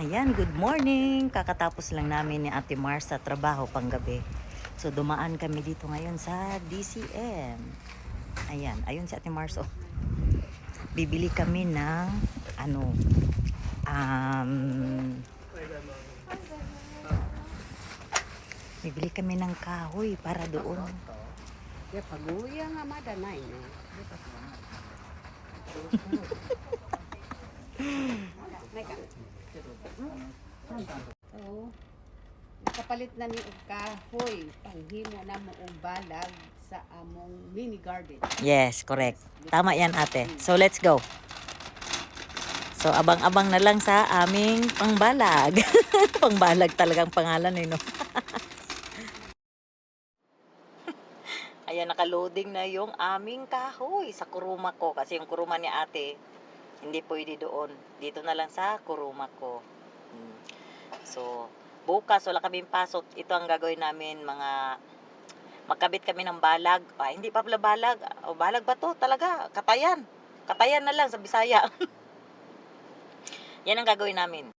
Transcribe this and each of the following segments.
Ayan, good morning. Kakatapos lang namin ni Ate Mars sa trabaho panggabi. So dumaan kami dito ngayon sa DCM. Ayan, ayun si Ate Mars. Oh. Bibili kami ng ano um Bibili kami ng kahoy para doon. Ya paguya nga madanay Oo. Kapalit na ni kahoy panghimo na mo og balag sa among mini garden. Yes, correct. Tama yan ate. So let's go. So abang-abang na lang sa aming pangbalag. pangbalag talagang pangalan eh no. Ayan, nakaloading na yung aming kahoy sa kuruma ko. Kasi yung kuruma ni ate, hindi pwede doon. Dito na lang sa kuruma ko. Hmm. So, bukas wala kaming pasok. Ito ang gagawin namin, mga magkabit kami ng balag. Ah, hindi pa pala balag. O, balag ba to? Talaga, katayan. Katayan na lang sa Bisaya. Yan ang gagawin namin.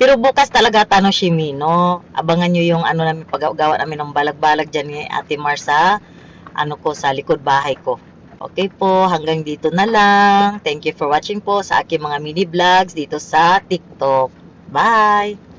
Pero bukas talaga tano Shimino. Abangan nyo yung ano namin paggawa namin ng balag-balag dyan ni Ate Marsa. Ano ko sa likod bahay ko. Okay po, hanggang dito na lang. Thank you for watching po sa aking mga mini vlogs dito sa TikTok. Bye!